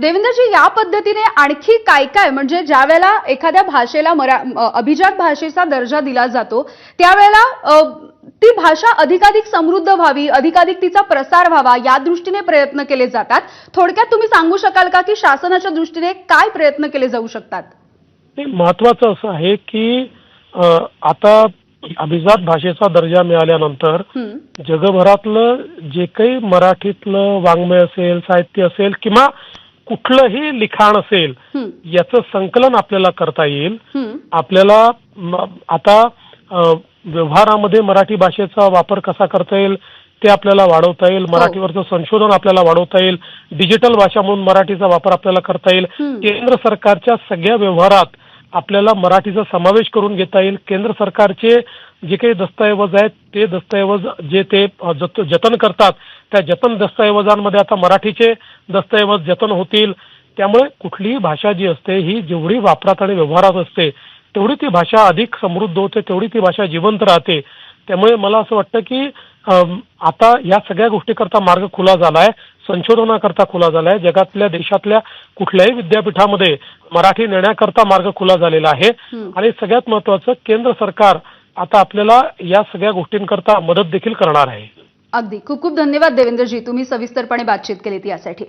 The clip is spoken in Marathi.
देवेंद्रजी या पद्धतीने आणखी काय काय म्हणजे ज्या वेळेला एखाद्या भाषेला मरा अभिजात भाषेचा दर्जा दिला जातो त्यावेळेला ती भाषा अधिकाधिक समृद्ध व्हावी अधिकाधिक तिचा प्रसार व्हावा या दृष्टीने प्रयत्न केले जातात. थोडक्यात तुम्ही सांगू शकाल का की शासनाच्या दृष्टीने काय प्रयत्न केले जाऊ शकतात? ते महत्वाचं असं आहे की आता अभिजात भाषेचा दर्जा मिळाल्यानंतर जगभरातलं जे काही मराठीतलं वाङ्मय असेल साहित्य असेल किंवा कुठलंही लिखाण असेल हं, याचं संकलन आपल्याला करता येईल. हं, आपल्याला आता व्यवहारामध्ये मराठी भाषेचा वापर कसा करता येईल ते आपल्याला वाढवता येईल. मराठीवरचं संशोधन आपल्याला वाढवता येईल. डिजिटल भाषा म्हणून मराठीचा वापर आपल्याला करता येईल. हं. केंद्र सरकारच्या सगळ्या व्यवहारात आपल्याला मराठीचा समावेश करून घेता येईल. केंद्र सरकारचे जे काही दस्तऐवज आहेत ते दस्तऐवज जे ते जतन करतात त्या जतन दस्तऐवजांमध्ये आता मराठीचे दस्तऐवज जतन होतील. त्यामुळे कुठलीही भाषा जी असते ही जेवढी वापरात आणि व्यवहारात असते तेवढी ती भाषा अधिक समृद्ध होते तेवढी ती भाषा जिवंत राहते. त्यामुळे मला असं वाटतं की आता या सगळ्या गोष्टीकरता मार्ग खुला झाला आहे संशोधनाकरता खुला झालाय. जगातल्या देशातल्या कुठल्याही विद्यापीठामध्ये मराठी नेण्याकरता मार्ग खुला झालेला आहे. आणि सगळ्यात महत्वाचं केंद्र सरकार आता आपल्याला या सगळ्या गोष्टींकरता मदत देखील करणार आहे. अगदी. खूप खूप धन्यवाद देवेंद्रजी. तुम्ही सविस्तरपणे बातचीत केलीत यासाठी.